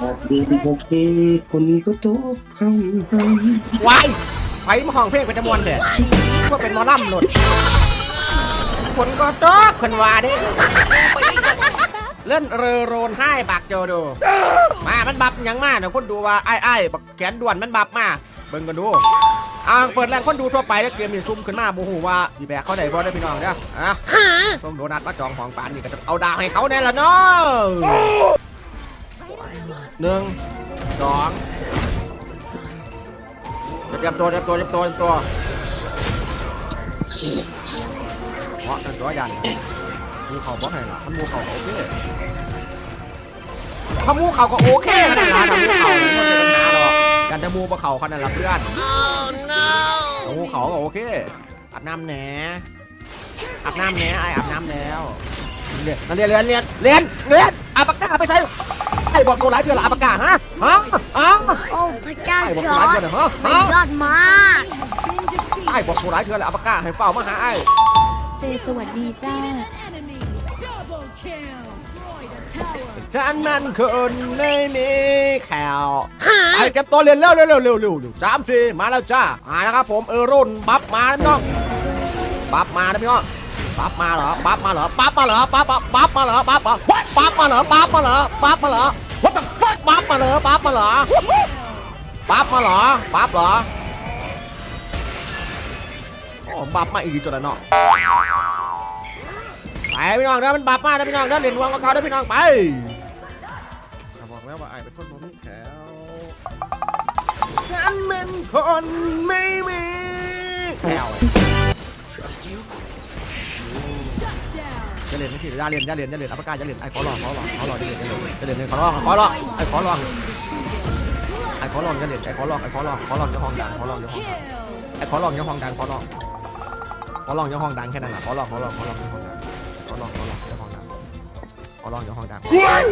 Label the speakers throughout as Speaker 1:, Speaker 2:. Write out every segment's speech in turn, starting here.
Speaker 1: หากดีโอเคคนก็ตกคำให้
Speaker 2: วายไฟมาห้องเพลงเป็นจำนวนเถอะก็เป็นหมอลำหลุดคนก็ตกคนว่าเด้เล่นเรือโรนให้บักโจดู มามันบับหยังมาเดี๋ยวคนดูว่าไอ้ไอ้ายบักแขนด่วนมันบับมาเบิ่งกันดูอ่าเปิดแรงคนดูทั่วไปแล้วเกมมีซุ่มขึ้นมาบูฮูว่าดีแบกเขาได้บ่ได้พี่น้องเด้ออะส้มโดนัทมาจองของปานนี่ก็จะเอาดาวให้เขาแน่ละเนาะ หนึ่งสองเตรียมตัวเตรียมตัวเตรียมตัวเตรียมตัวเพราะนั่นตัวยันมูเขาเพราะไงล่ะมันมูเขาก็โอเคถ้ามูเขาก็โอเคขนาดนั้นถ้ามูเขาไม่มีปัญหาหรอกกันจะมูปะเขาขนาดนั้นเพื่อนถ้ามูเขาก็โอเคอาบน้ำแหนอาบน้ำแหนไออาบน้ำแล้วเรียนเรียนเรียนเรียนเรียนอาปากกาไปใช้ บอกโดนร้ายเดือนละอาปากกาฮะฮะฮะ
Speaker 3: โอ้พระเจ้า
Speaker 2: ไอ้บอก
Speaker 3: จ
Speaker 2: โดน
Speaker 3: อ
Speaker 2: ร้าย
Speaker 3: ร์
Speaker 2: เดื
Speaker 3: ด
Speaker 2: อนเหรอฮะ
Speaker 3: มัน
Speaker 2: ฮะ
Speaker 3: ยอดมาก
Speaker 2: ไอ้บอกโดนร้ายเดือนละอาปากกาให้เฝ้ามาหาไอ้
Speaker 4: เซสวัสดีจ้า
Speaker 5: enemy. Double kill. Destroy the tower.
Speaker 2: ฉันนั้นคนไม่มีแขวไอ้เก็บตัวเรียนเร็วเร็วเร็วเร็วเร็วเร็วสามสี่มาแล้วจ้าอ่านะครับผมเออรุ่นบัฟมานะพี่น้องบัฟมานะพี่น้องบัฟมาเหรอบัฟมาเหรอบัฟมาเหรอบัฟบัฟบัฟมาเหรอบัฟบัฟบัฟมาเหรอบัฟมาเหรอบัฟมาเหรอ What the fuck บัฟมาเหรอบัฟมาเหรอบัฟมาเหรอบัฟเหรอโอ้บัฟมาอีกจนแล้วเนาะไปพี่น้องเด้อมันบัฟมาเด้อพี่น้องเด้อเล่นวงกับเขาเด้อพี่น้องไปบอกแล้วว่าไอ้เป็นคนโมมีแถวฉันเป็นคนไม่มีแถว จะเรียนไม่ผิดจะเรียนจะเรียนจะเรียนอัปกาจะเรียนไอ้ขอลองขอลองขอลองจะเรียนจะเรียนขอลองขอลองไอ้ขอลองไอ้ขอลองจะเรียนไอ้ขอลองไอ้ขอลองขอลองจะห้องดังขอลองจะห้องดังไอ้ขอลองจะห้องดังขอลองขอลองจะห้องดังแค่นั้นแหละขอลองขอลองขอลองจะห้องดังขอลองขอลองจะห้องดังขอลองจะห้องดังขอลอง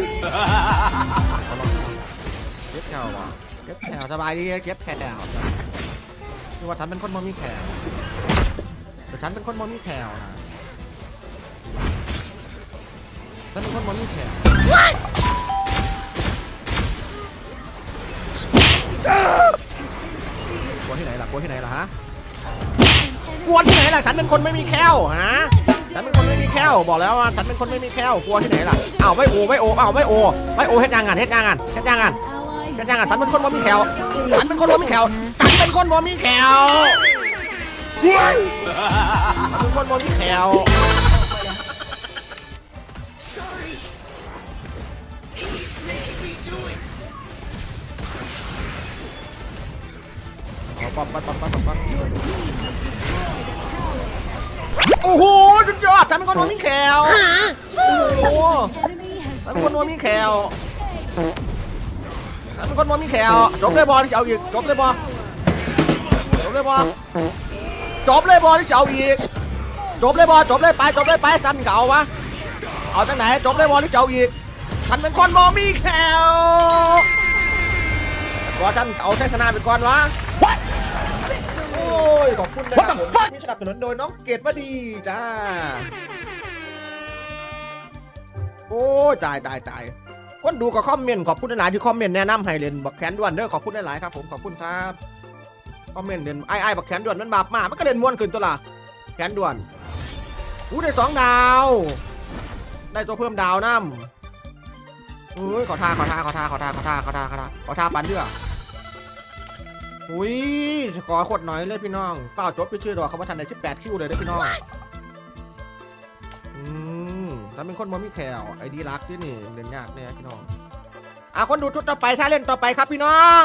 Speaker 2: ขอลองเก็บแถวว่ะเก็บแถวสบายดีเก็บแถวคือว่าฉันเป็นคนมมีแถวแต่ฉันเป็นคนมมีแถวนะฉันเป็นคนมมีแถวนะ กลัวที่ไหนล่ะฮะกลัวที่ไหนล่ะฉันเป็นคนไม่มีแค้วฮะฉันเป็นคนไม่มีแค้วบอกแล้วว่าฉันเป็นคนไม่มีแค้วกลัวที่ไหนล่ะอ้าวไม่โอไม่โออ้าวไม่โอไม่โอเฮ็ดยังงานเฮ็ดยังงานเฮ็ดยังงาน
Speaker 5: Ally
Speaker 2: เฮ็ดยังงานฉันเป็นคนบ่มีแค้วฉันเป็นคนบ่มีแค้วฉันเป็นคนบ่มีแค้วฉันเป็นคนบ่มีแค้ว ปั๊บปั๊บปั๊บปั๊บปั๊บโอ้โหสุดยอดฉันเป็นคนบ่มีแค้วโอ้โห
Speaker 5: enemy has
Speaker 2: ฉันเป็นคนบ่มีแค้วฉันเป็นคนบ่มีแค้วจบเลยบอลที่จะเอาอีกจบเลยบอลจบเลยบอลจบเลยบอลที่จะเอาอีกจบเลยบอลจบเลยไปจบเลยไปซ้ำเก่าวะเอาจากไหนจบเลยบอลที่จะเอาอีกฉันเป็นคนบ่มีแค้ว ฉันเอาชัยชนะไปก่อนวะโอ้ยขอบคุณนะครับผมที่สนับสนุนโดยน้องเกดว่าดีจ้า โอ้ยตายตายตายคนดูก็คอมเมนต์ขอบคุณหลายๆที่คอมเมนต์แนะนำให้เล่นบักแขนด่วนเด้อขอบคุณหลายๆครับผมขอบคุณครับคอมเมนต์เล่นไอ้ไอ้บักแขนด่วนมันบาปมากมันก็เล่นม้วนขึ้นตัวละแขนด่วนอู้ได้สองดาว ได้ตัวเพิ่มดาวน้ำเอ้ยขอท่าขอท่าขอท่าขอท่าขอท่าขอท่าขอท่าขอท่าปันเดือ อุ้ยขอขดหน่อยเลยพี่น้องเฝ้าจบไปชื่อดอกเขาว่าทันได้สิบแปดคิวเลยเด้พี่น้องอืมแล้วเป็นคนมอมีแขวไอดีรักที่นี่เล่นยากเนี่ยพี่น้องอะคนดูชุดต่อไปถ้าเล่นต่อไปครับพี่น้อง